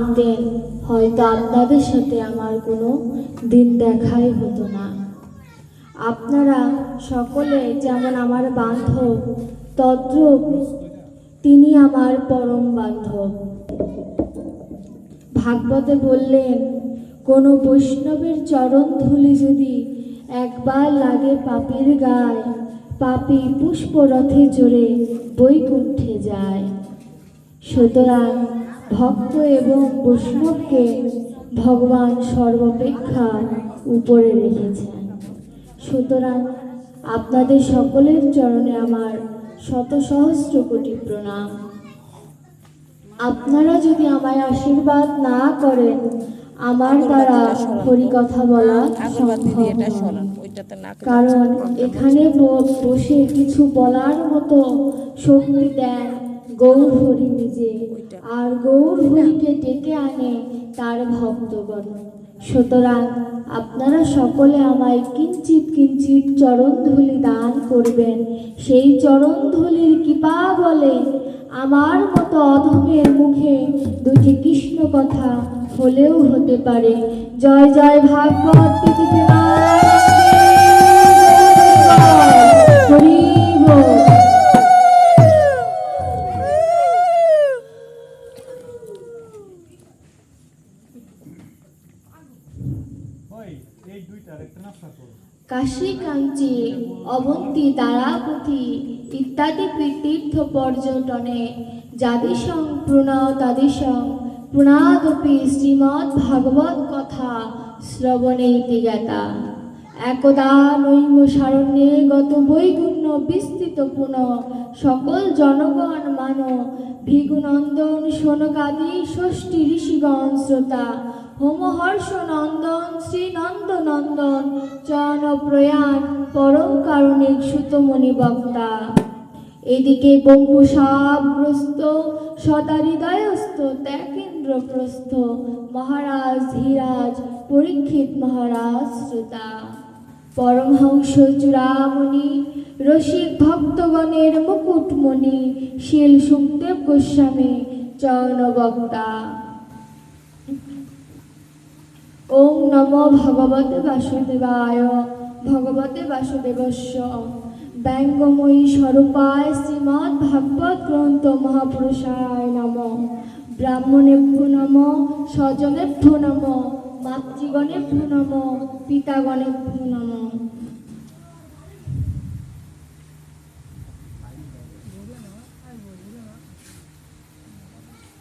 আনতেন হয়তো আপনাদের সাথে আমার কোনো দিন দেখাই হতো না। আপনারা সকলে যেমন আমার বান্ধব, তদ্রূপ তিনি আমার পরম বান্ধব। ভাগবতে বললেন, কোনো বৈষ্ণবের চরণ ধুলি যদি একবার লাগে পাপীর গায়, পাপী পুষ্পরথে চড়ে বৈকুণ্ঠে যায়। সুতরাং ভক্ত এবং বৈষ্ণবকে ভগবান সর্বাপেক্ষা উপরে রেখেছেন। সুতরাং আপনাদের সকলের চরণে আমার শত সহস্র কোটি প্রণাম। আপনারা যদি আমায় আশীর্বাদ না করেন, আমার দ্বারা হরি কথা বলা কারণ এখানে বসে কিছু বলার মতো শক্তি দেন গৌর হরি নিজে। আর গৌর হরিকে ডেকে আনে তার ভক্তগণ। সুতরাং আপনারা সকলে আমায় কিঞ্চিত কিঞ্চিত চরণধুলি দান করবেন। সেই চরণধুলির কৃপা বলে আমার মতো অধমের মুখে দুটি কৃষ্ণ কথা হলেও হতে পারে। জয় জয় ভাগবত পৃথিবী কাশী কাঞ্চি অবন্তী তারাপতি ইত্যাদি তীর্থ পর্যটনে যাদিসং প্রণতাদিসং প্রণাদপি শ্রীমদ্ ভাগবত কথা শ্রবণে জ্ঞাতা। একদা নৈম সারণ্যে গত বৈগুণ্য বিস্তৃত পুন, সকল জনগণ মান ভিগুনন্দন সোনকাদি ষষ্ঠী ঋষিগণ, শ্রোতা হোমহর্ষ নন্দন শ্রী নন্দ নন্দন চন প্রয়াণ পরম কারণিক সুতমণি বক্তা। এদিকে বঙ্কুসাগ্রস্ত সদা হৃদয়স্থ ত্যাগেন্দ্রপ্রস্থ মহারাজ ধীরাজ পরীক্ষিত মহারাজ শ্রোতা। পরমহংস চূড়ামণি, রসিক ভক্তগণের মুকুটমণি, শিল সুখদেব গোস্বামী চরণ ওম নম ভগবতে বাসুদেবায়, ভগবতে বাসুদেবস্য। ব্যঙ্গময়ী স্বরূপায় শ্রীমৎ ভাগবত গ্রন্থ মহাপুরুষায় নম। ব্রাহ্মণেভ্যো নম, স্বজনেভ্যো নম, মাতৃগণেভ্যো নম, পিতাগণেভ্যো নম।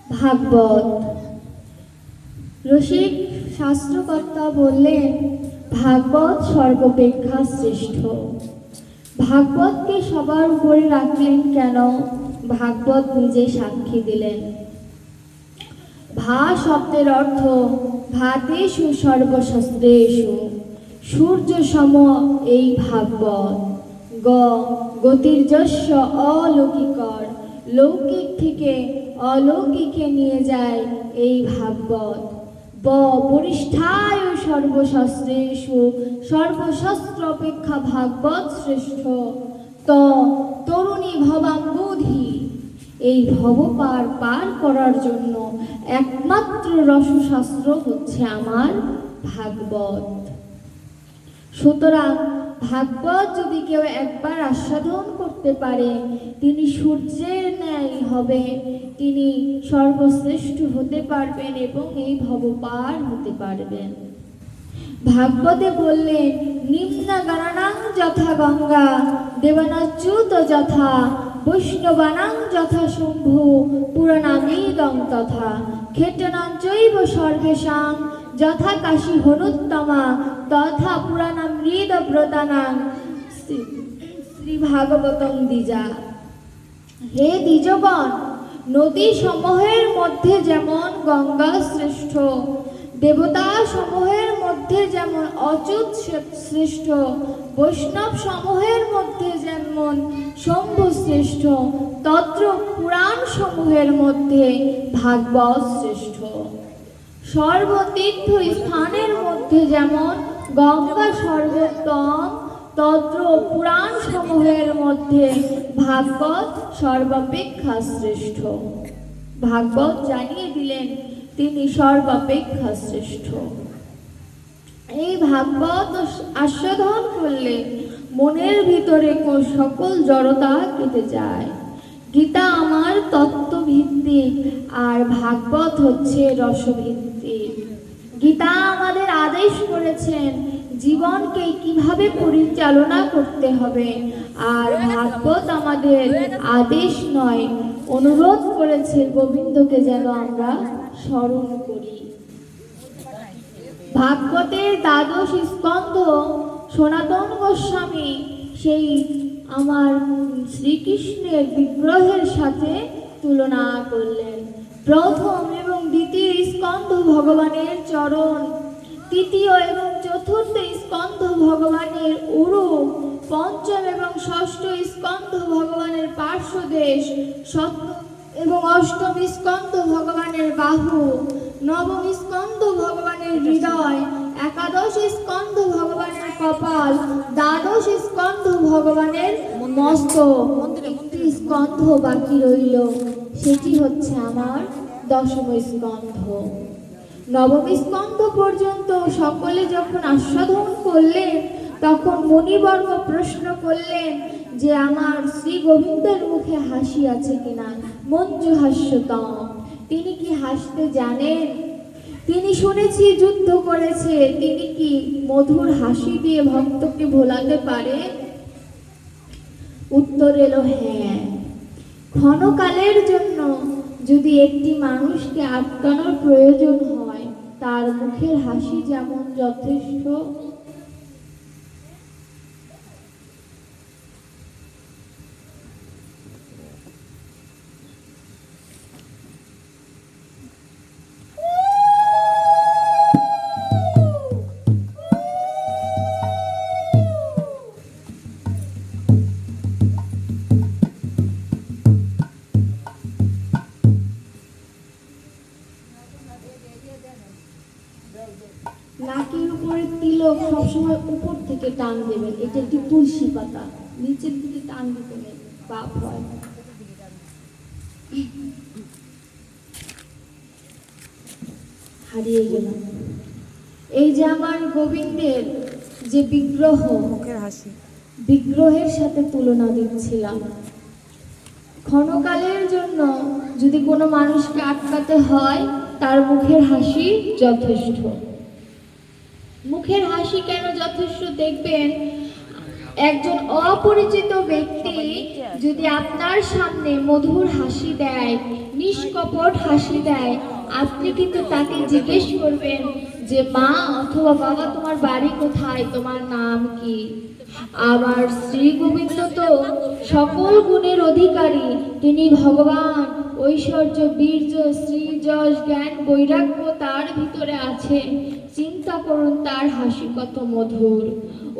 ভাগবত। রসিক শাস্ত্রকর্তা বললেন, ভাগবত সর্বাপেক্ষা শ্রেষ্ঠ। ভাগবতকে সবার উপরে রাখলেন কেন? ভাগবত নিজে সাক্ষী দিলেন। ভা শব্দের অর্থ, ভাতেষু সর্বশস্ত্রেষু, সূর্য সম এই ভাগবত। গ গতির্যস্য অলৌকিকর, লৌকিক থেকে অলৌকিকে নিয়ে যায় এই ভাগবত। বরিষ্ঠায় সর্বশাস্ত্রেষু সর্বশস্ত্র অপেক্ষা ভাগবত শ্রেষ্ঠ। ত, তরুণী ভবাঙ্গুধি, এই ভবপার পার করার জন্য একমাত্র রসশাস্ত্র হচ্ছে আমার ভাগবত। সুতরাং ভাগবত যদি কেউ একবার আস্বাদন করতে পারে, তিনি সূর্যের ন্যায় হবে। তিনি সর্বশ্রেষ্ঠ হতে পারবেন এবং এই ভবপার হতে পারবেন। ভাগবতে বললেন, নিম্না গণনাং যথা গঙ্গা, দেবানাচ্যুত যথা, বৈষ্ণবানাং যথা শম্ভু পুরাণামিদং তথা ক্ষেত্রনাঞ্চৈব সর্বেশাং যথা কাশী হনুত্তমা, তথা পুরাণামৃত ব্রতানাং শ্রী ভাগবতং দ্বিজা। হে দ্বিজগণ, নদী সমূহের মধ্যে যেমন গঙ্গা শ্রেষ্ঠ, দেবতা সমূহের মধ্যে যেমন অচ্যুত শ্রেষ্ঠ, বৈষ্ণব সমূহের মধ্যে যেমন শম্ভু শ্রেষ্ঠ, তত্র পুরাণ সমূহের মধ্যে ভাগবত শ্রেষ্ঠ। সর্বতীর্থ স্থানের মধ্যে যেমন গঙ্গা সর্বোত্তম তত্র পুরাণ সমূহের মধ্যে ভাগবত সর্বাপেক্ষা শ্রেষ্ঠ। ভাগবত জানিয়ে দিলেন, তিনি সর্বাপেক্ষা শ্রেষ্ঠ। এই ভাগবত আস্বাদন করলে মনের ভিতরে সকল জড়তা কেটে যায়। গীতা আমার তত্ত্বভিত্তিক আর ভাগবত হচ্ছে রসভিত্তিক। গীতা আমাদের আদেশ করেছেন জীবনকে কীভাবে পরিচালনা করতে হবে। আর ভাগবত আমাদের আদেশ নয়, অনুরোধ করেছে গোবিন্দকে যেন আমরা স্মরণ করি। ভাগবতের দ্বাদশ স্কন্ধ, সনাতন গোস্বামী সেই আমার শ্রীকৃষ্ণের বিগ্রহের সাথে তুলনা করলেন। প্রথম স্কন্ধ ভগবানের চরণ। তৃতীয় এবং চতুর্থ স্কন্ধ ভগবানের উরু পঞ্চম এবং ষষ্ঠ স্কন্ধ ভগবানের পার্শ্বদেশ। সপ্তম এবং অষ্টম স্কন্ধ ভগবানের বাহু। নবম স্কন্ধ ভগবানের হৃদয়। একাদশ স্কন্ধ ভগবানের কপাল। দ্বাদশ স্কন্ধ ভগবানের মস্ত। স্কন্ধ বাকি রইল। সেটি হচ্ছে আমার দশম স্কন্ধ। নবম স্কন্ধ পর্যন্ত সকলে যখন আস্বাদন করলেন, তখন মণিবর্গ প্রশ্ন করলেন যে, আমার শ্রী গোবিন্দের মুখে হাসি আছে কিনা? মঞ্জু হাস্যতম। তিনি কি হাসতে জানেন? তিনি শুনেছি যুদ্ধ করেছে, তিনি কি মধুর হাসি দিয়ে ভক্তকে ভোলাতে পারে উত্তর এলো হ্যাঁ। ক্ষণকালের জন্য যদি একটি মানুষকে আটকানোর প্রয়োজন হয় তার মুখের হাসি যেমন যথেষ্ট থেকে টান দেবেন। এটা একটি তুলসী পাতা। নিচের দিকে টান দিতে নেই। পাপ হয়। হারিয়ে গেলাম। এই যে আমার গোবিন্দের যে বিগ্রহ মুখের হাসি। বিগ্রহের সাথে তুলনা দিচ্ছিলাম। ক্ষণকালের জন্য যদি কোনো মানুষকে আটকাতে হয় তার মুখের হাসি যথেষ্ট। মুখের হাসি কেন যথেষ্ট দেখবেন? একজন অপরিচিত ব্যক্তি যদি আপনার সামনে মধুর হাসি দেয়, নিষ্কপট হাসি দেয়, আপনি কিন্তু তাকে জিজ্ঞেস করবেন যে, মা অথবা বাবা, তোমার বাড়ি কোথায়? তোমার নাম কি? আমার শ্রী গোবিন্দ তো সকল গুণের অধিকারী। তিনি ভগবান, ঐশ্বর্য, বীর্য শ্রী যশ, জ্ঞান, বৈরাগ্য তার ভিতরে আছে। চিন্তা করুন তার হাসি কত মধুর।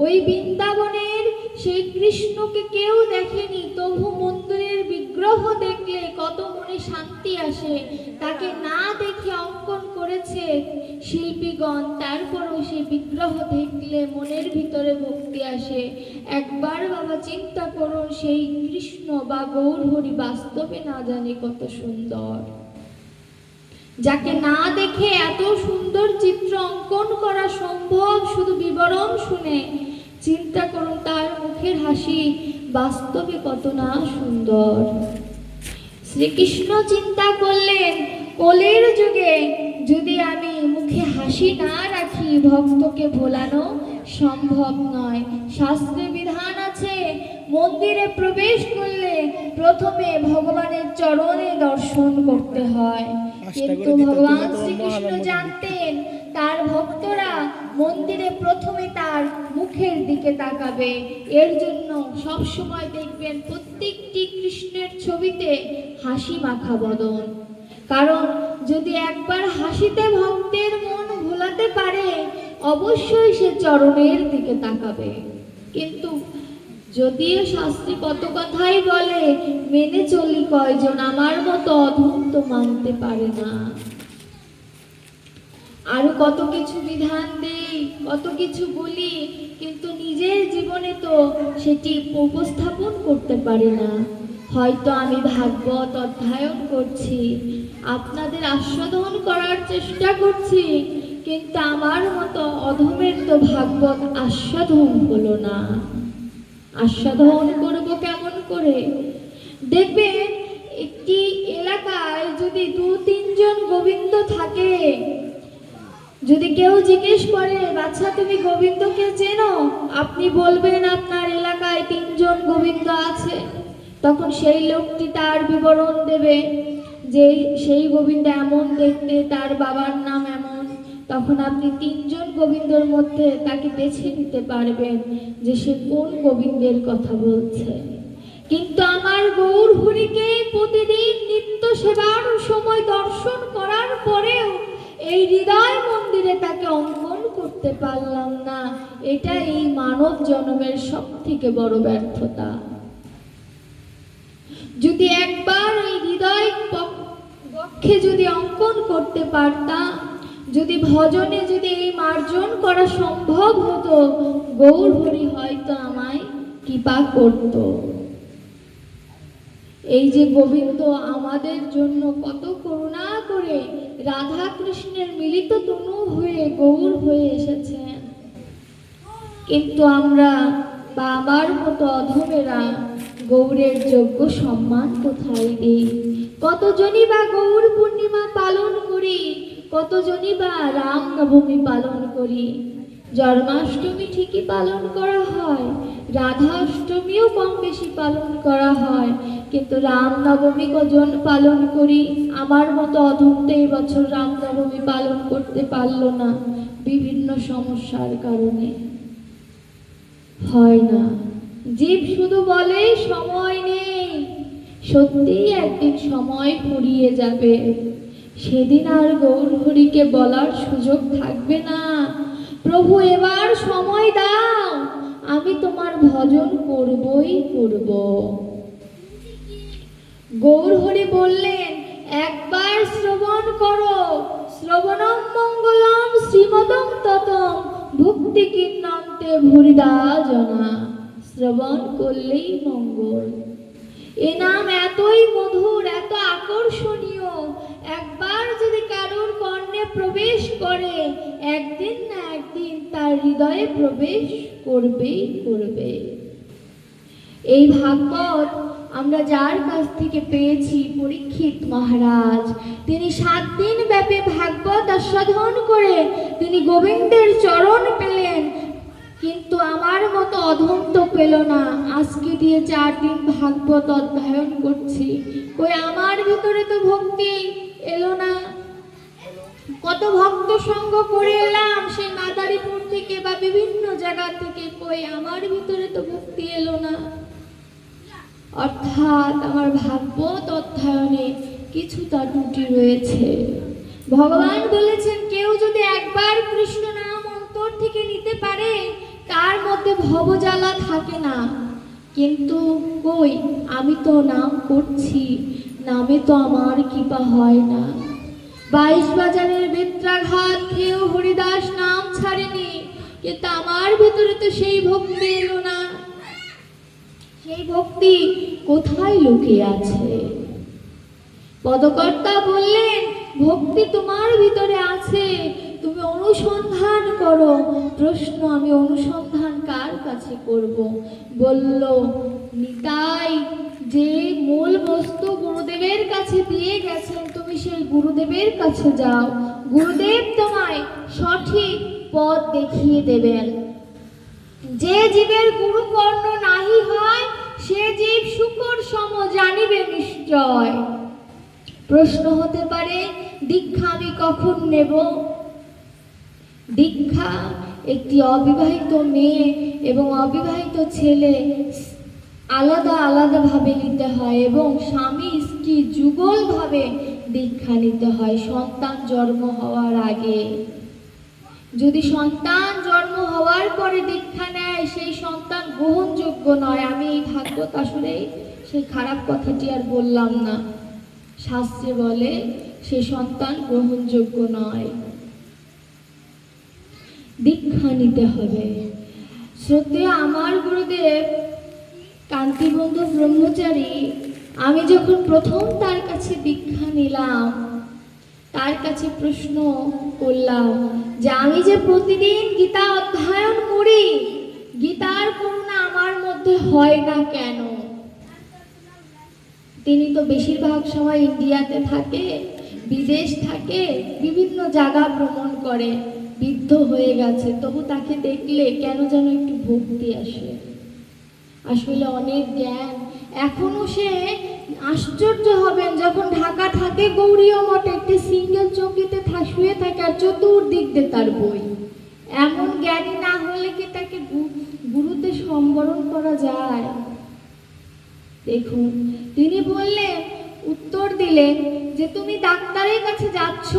ওই বৃন্দাবনের সেই কৃষ্ণকে কেউ দেখেনি, তবু মন্দিরের বিগ্রহ দেখলে কত মনে শান্তি আসে। তাকে না দেখে অঙ্কন করেছে শিল্পীগণ, তারপরও সেই বিগ্রহ দেখলে মনের ভিতরে ভক্তি আসে। একবার বাবা চিন্তা করুন, সেই কৃষ্ণ বা গৌরহরি বাস্তবে না জানে কত সুন্দর। যাকে না দেখে এত সুন্দর চিত্র অঙ্কন করা সম্ভব, শুধু বিবরণ শুনে। চিন্তা করুন তার মুখের হাসি, বাস্তবে কত না সুন্দর। শ্রীকৃষ্ণ চিন্তা করলেন, কোলের যুগে যদি আমি মুখে হাসি না রাখি, ভক্তকে ভোলানো সম্ভব নয়। শাস্ত্রে বিধান আছে, মন্দিরে প্রবেশ করলে প্রথমে ভগবানের চরণে দর্শন করতে হয়। কিন্তু ভগবান শ্রীকৃষ্ণ জানতেন তার ভক্তরা মন্দিরে প্রথমে তার মুখের দিকে তাকাবে। এর জন্য সব সময় দেখবেন প্রত্যেকটি কৃষ্ণের ছবিতে হাসি মাখা বদন। কারণ যদি একবার হাসিতে ভক্তের মন ভোলাতে পারে অবশ্যই সে চরণের দিকে তাকাবে। কিন্তু যদিও শাস্ত্রী কত কথাই বলে, মেনে চলি কয়জন আমার মতো অধম তো মানতে পারে না। আরও কত কিছু বিধান দেই, কত কিছু বলি, কিন্তু নিজের জীবনে তো সেটি উপস্থাপন করতে পারি না। হয়তো আমি ভাগবত অধ্যয়ন করছি, আপনাদের আস্বাদন করার চেষ্টা করছি, কিন্তু আমার মতো অধমের তো ভাগবত আস্বাদন হলো না। আস্বাদন করব কেমন করে? দেখবেন একটি এলাকায় যদি দু, তিনজন গোবিন্দ থাকে, যদি কেউ জিজ্ঞেস করে বাচ্চা তুমি গোবিন্দকে চেনো? আপনি বলবেন, আপনার এলাকায় তিনজন গোবিন্দ আছে। তখন সেই লোকটি তার বিবরণ দেবে যে সেই গোবিন্দ এমন দেখতে, তার বাবার নাম তখন আপনি তিনজন গোবিন্দর মধ্যে তাকে বেছে নিতে পারবেন যে সে কোন গোবিন্দের কথা বলছে। কিন্তু আমার গৌর হরিকে প্রতিদিন নিত্য সেবার সময় দর্শন করার পরেও এই হৃদয় মন্দিরে তাকে অঙ্কন করতে পারলাম না। এটা এই মানব জন্মের সব থেকে বড় ব্যর্থতা। যদি একবার এই হৃদয় পক- বক্ষে যদি অঙ্কন করতে পারতাম যদি ভজনে যদি এই মার্জন করা সম্ভব হতো, গৌর হরি হয়তো আমায় কৃপা করতো। এই যে গোবিন্দ, আমাদের জন্য কত করুণা করে রাধা কৃষ্ণের মিলিত তনু হয়ে গৌর হয়ে এসেছেন। কিন্তু আমরা বা আমার মতো অধমেরা গৌরের যোগ্য সম্মান কোথায় দিই? কতজনই বা গৌর পূর্ণিমা পালন করি কতজনই বা রাম নবমী পালন করি? জন্মাষ্টমী ঠিকই পালন করা হয় রাধা অষ্টমীও কম বেশি পালন করা হয়, কিন্তু রাম নবমী কজন পালন করি? আমার মতো অধমতে এই বছর রাম নবমী পালন করতে পারল না, বিভিন্ন সমস্যার কারণে। হয় না। জীব শুধু বলে, সময় নেই। সত্যিই একদিন সময় ফুরিয়ে যাবে। সেদিন আর গৌর হরিকে বলার সুযোগ থাকবে না। প্রভু, এবার সময় দাও। আমি তোমার ভজন করবই করব। গৌর হরি বললেন, একবার শ্রবণ করো। শ্রবণম মঙ্গলম শ্রীমদম ততম ভক্তি কিন্নন্তে ভুরিদা জনা শ্রবণ করলেই মঙ্গল। এ নাম এতই মধুর, এত আকর্ষণীয়। একবার যদি কারোর কর্ণে প্রবেশ করে, একদিন না একদিন তার হৃদয়ে প্রবেশ করবেই করবে। এই ভাগবত আমরা যার কাছ থেকে পেয়েছি পরীক্ষিত মহারাজ। তিনি সাত দিন ব্যাপী ভাগবত আস্বাদন করে তিনি গোবিন্দের চরণ পেলেন। আমার মতো অধম তো পেল না। আজকে দিয়ে চার দিন ভাগবত অধ্যয়ন করছি। ওই আমার ভিতরে তো ভক্তি এলো না। কত ভক্ত সঙ্গ করে এলাম সেই মাদারীপুর থেকে বা বিভিন্ন জায়গা থেকে। কই আমার ভিতরে তো ভক্তি এলো না। অর্থাৎ আমার ভাগবত অধ্যয়নে কিছুটা ত্রুটি রয়েছে। ভগবান বলেছেন, কেউ যদি একবার মধ্যে থাকে না। কিন্তু কই, আমি তো নাম করছি, নামে তো আমার কৃপা হয় না। বাইশ বাজারের বেত্রাঘাত খেয়েও হরিদাস নাম ছাড়েনি, কিন্তু আমার ভেতরে তো সেই ভক্তি এলো না। সেই ভক্তি কোথায় লুকিয়ে আছে? পদকর্তা বললেন, ভক্তি তোমার ভিতরে আছে অনুসন্ধান করো। প্রশ্ন, আমি অনুসন্ধান কার কাছে করব? বলল, নিতাই, যে মূল বস্তু গুরুদেবের কাছে দিয়ে গেছেন, তুমি সেই গুরুদেবের কাছে যাও। গুরুদেব তোমায় সঠিক পথ দেখিয়ে দেবেন। যে জীবের গুরু কর্ণ নাহি হয়, সে জীব শুকর সম জানিবে নিশ্চয়। প্রশ্ন হতে পারে, দীক্ষা আমি কখন নেব? দীক্ষা, একটি অবিবাহিত মেয়ে এবং অবিবাহিত ছেলে আলাদা আলাদাভাবে নিতে হয় এবং স্বামী স্ত্রী যুগলভাবে দীক্ষা নিতে হয় সন্তান জন্ম হওয়ার আগে। যদি সন্তান জন্ম হওয়ার পরে দীক্ষা নেয়, সেই সন্তান গ্রহণযোগ্য নয়। আমি এই ভাগবত আসলে সেই খারাপ কথাটি আর বললাম না। শাস্ত্রে বলে, সে সন্তান গ্রহণযোগ্য নয়। দীক্ষা নিতে হবে। শ্রদ্ধে আমার গুরুদেব কান্তিবন্ধু ব্রহ্মচারী, আমি যখন প্রথম তার কাছে দীক্ষা নিলাম, তার কাছে প্রশ্ন করলাম যে, আমি যে প্রতিদিন গীতা অধ্যয়ন করি, গীতার করুণা আমার মধ্যে হয় না কেন? তিনি তো বেশিরভাগ সময় ইন্ডিয়াতে থাকে, বিদেশ থাকে, বিভিন্ন জায়গা ভ্রমণ করে বৃদ্ধ হয়ে গেছে, তবু তাকে দেখলে কেন যেন একটু ভক্তি আসে। আসলে অনেক জ্ঞান। এখনও সে আশ্চর্য হবেন যখন ঢাকা থাকে গৌরীয় মঠে একটি সিঙ্গেল চৌকিতে শুয়ে থাকে আর চতুর্দিক দিয়ে তার বই। এমন জ্ঞানী না হলে কি তাকে গুরুতে সম্বরণ করা যায়? দেখুন, তিনি বললেন, উত্তর দিলেন যে, তুমি ডাক্তারের কাছে যাচ্ছ।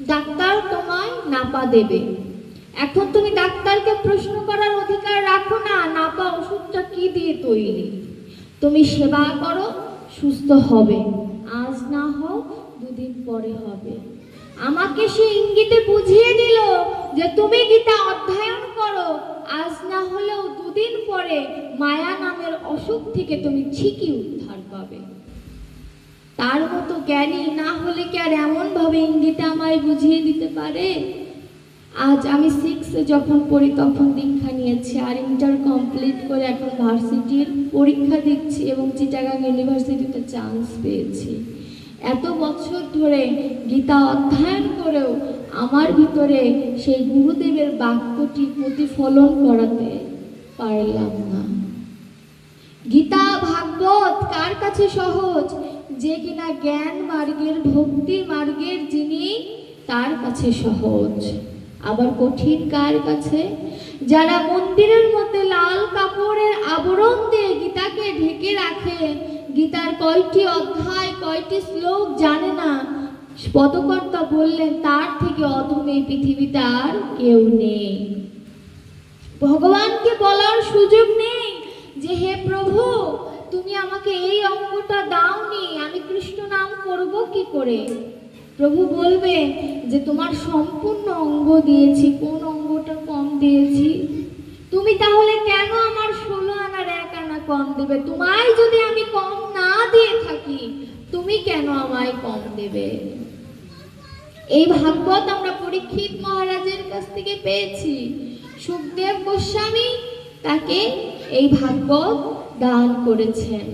ডাক্তার তোমায় নাপা দেবে। এখন তুমি ডাক্তারকে প্রশ্ন করার অধিকার রাখো না, নাপা ওষুধটা কি দিয়ে তৈরি? তুমি সেবা করো, সুস্থ হবে। আজ না হও দুদিন পরে হবে। আমাকে সে ইঙ্গিতে বুঝিয়ে দিল যে তুমি গীতা অধ্যয়ন করো। আজ না হলেও দুদিন পরে মায়া নামের অসুখ থেকে তুমি ঠিকই উদ্ধার পাবে। তার মতো জ্ঞানী না হলে কি আর এমন ভাবে ইঙ্গিতে আমায় বুঝিয়ে দিতে পারে? আজ আমি সিক্সে যখন পড়ি, তখন দীক্ষা নিয়েছি আর ইন্টার কমপ্লিট করে এখন ভার্সিটির পরীক্ষা দিচ্ছি এবং চিটাগাং ইউনিভার্সিটিতে চান্স পেয়েছি। এত বছর ধরে গীতা অধ্যয়ন করেও আমার ভিতরে সেই গুরুদেবের বাক্যটি প্রতিফলন করাতে পারলাম না। গীতা ভাগবত কার কাছে সহজ? যে কিনা জ্ঞান মার্গের, ভক্তি মার্গের যিনি, তার কাছে সহজ। আবার কঠিন কার কাছে? যারা মন্দিরের মধ্যে লাল কাপড়ের আবরণ দিয়ে গীতাকে ঢেকে রাখে, গীতার কয়টি অধ্যায়, কয়টি শ্লোক জানে না। পদকর্তা বললেন, তার থেকে অধম এই পৃথিবীতে আর কেউ নেই। ভগবানকে বলার সুযোগ নেই যে, হে প্রভু তুমি আমাকে এই অঙ্গটা দাওনি, আমি কৃষ্ণ নাম করব কি করে? প্রভু বলবে যে তোমার সম্পূর্ণ অঙ্গ দিয়েছি, কোন অঙ্গটা কম দিয়েছি? তুমি তাহলে কেন আমার ষোলো আনার এক আনা কম দেবে? তোমায় যদি আমি কম না দিয়ে থাকি, তুমি কেন আমায় কম দেবে? এই ভাগবত আমরা পরীক্ষিত মহারাজের কাছ থেকে পেয়েছি। সুখদেব গোস্বামী তাকে এই ভাগ্য দান করেছেন।